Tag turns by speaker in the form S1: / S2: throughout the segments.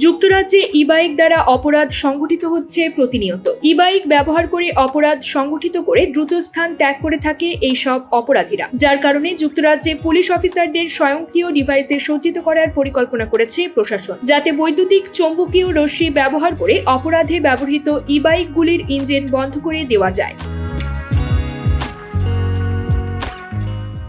S1: যুক্তরাজ্যে ই বাইক দ্বারা অপরাধ সংঘটিত হচ্ছে প্রতিনিয়ত। ই বাইক ব্যবহার করে অপরাধ সংগঠিত করে দ্রুত স্থান ত্যাগ করে থাকে এই সব অপরাধীরা। যার কারণে যুক্তরাজ্যে পুলিশ অফিসারদের স্বয়ংক্রিয় ডিভাইসে সজ্জিত করার পরিকল্পনা করেছে প্রশাসন, যাতে বৈদ্যুতিক চৌম্বকীয় রশ্মি ব্যবহার করে অপরাধে ব্যবহৃত ই বাইকগুলির ইঞ্জিন বন্ধ করে দেওয়া যায়।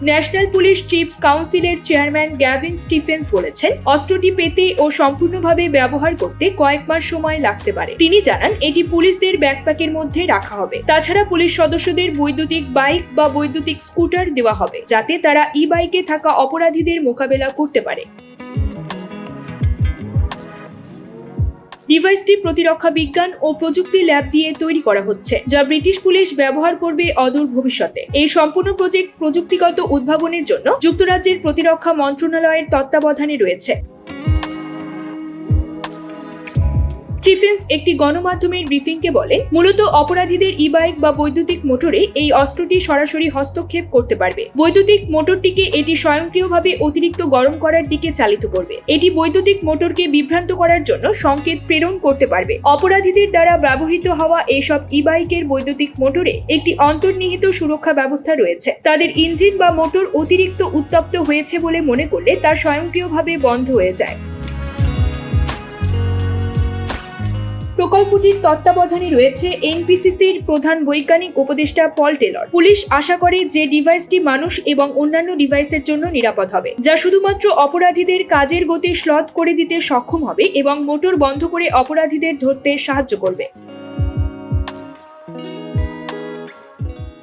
S1: ন্যাশনাল পুলিশ চিফস কাউন্সিলের চেয়ারম্যান গ্যাভিন স্টিফেন্স বলেছেন, অস্ত্রটি পেতে ও সম্পূর্ণভাবে ব্যবহার করতে কয়েক মাস সময় লাগতে পারে। তিনি জানান, এটি পুলিশদের ব্যাকপ্যাকের মধ্যে রাখা হবে। তাছাড়া পুলিশ সদস্যদের বৈদ্যুতিক বাইক বা বৈদ্যুতিক স্কুটার দেওয়া হবে, যাতে তারা ই বাইকে থাকা অপরাধীদের মোকাবেলা করতে পারে। ডিভাইসটি প্রতিরক্ষা বিজ্ঞান ও প্রযুক্তি ল্যাব দিয়ে তৈরি করা হচ্ছে, যা ব্রিটিশ পুলিশ ব্যবহার করবে অদূর ভবিষ্যতে। এই সম্পূর্ণ প্রজেক্ট প্রযুক্তিগত উদ্ভাবনের জন্য যুক্তরাজ্যের প্রতিরক্ষা মন্ত্রণালয়ের তত্ত্বাবধানে রয়েছে। চিফেন্স একটি গণমাধ্যমের ব্রিফিংকে বলেন মূলত অপরাধীদের ই বাইক বা বৈদ্যুতিক মোটরে এই অস্ত্রটি সরাসরি হস্তক্ষেপ করতে পারবে। বৈদ্যুতিক মোটরটিকে এটি স্বয়ংক্রিয়ভাবে অতিরিক্ত গরম করার দিকে চালিত করবে। এটি বৈদ্যুতিক মোটরকে বিভ্রান্ত করার জন্য সংকেত প্রেরণ করতে পারবে। অপরাধীদের দ্বারা ব্যবহৃত হওয়া এইসব ই বাইকের বৈদ্যুতিক মোটরে একটি অন্তর্নিহিত সুরক্ষা ব্যবস্থা রয়েছে। তাদের ইঞ্জিন বা মোটর অতিরিক্ত উত্তপ্ত হয়েছে বলে মনে করলে তা স্বয়ংক্রিয়ভাবে বন্ধ হয়ে যায়। প্রকল্পটির তত্ত্বাবধানে রয়েছে এনপিসিসির প্রধান বৈজ্ঞানিক উপদেষ্টা পল টেলর। পুলিশ আশা করে যে ডিভাইসটি মানুষ এবং অন্যান্য ডিভাইসের জন্য নিরাপদ হবে, যা শুধুমাত্র অপরাধীদের কাজের গতি শ্লথ করে দিতে সক্ষম হবে এবং মোটর বন্ধ করে অপরাধীদের ধরতে সাহায্য করবে।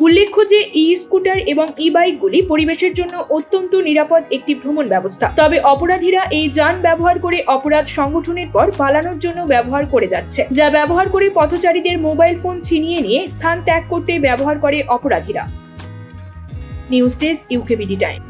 S1: উল্লেখ্য যে ই স্কুটার এবং ই বাইকগুলি পরিবেশের জন্য অত্যন্ত নিরাপদ একটি ভ্রমণ ব্যবস্থা। তবে অপরাধীরা এই যান ব্যবহার করে অপরাধ সংগঠনের পর পালানোর জন্য ব্যবহার করে যাচ্ছে, যা ব্যবহার করে পথচারীদের মোবাইল ফোন ছিনিয়ে নিয়ে স্থান ত্যাগ করতে ব্যবহার করে অপরাধীরা। News desk UKBD time.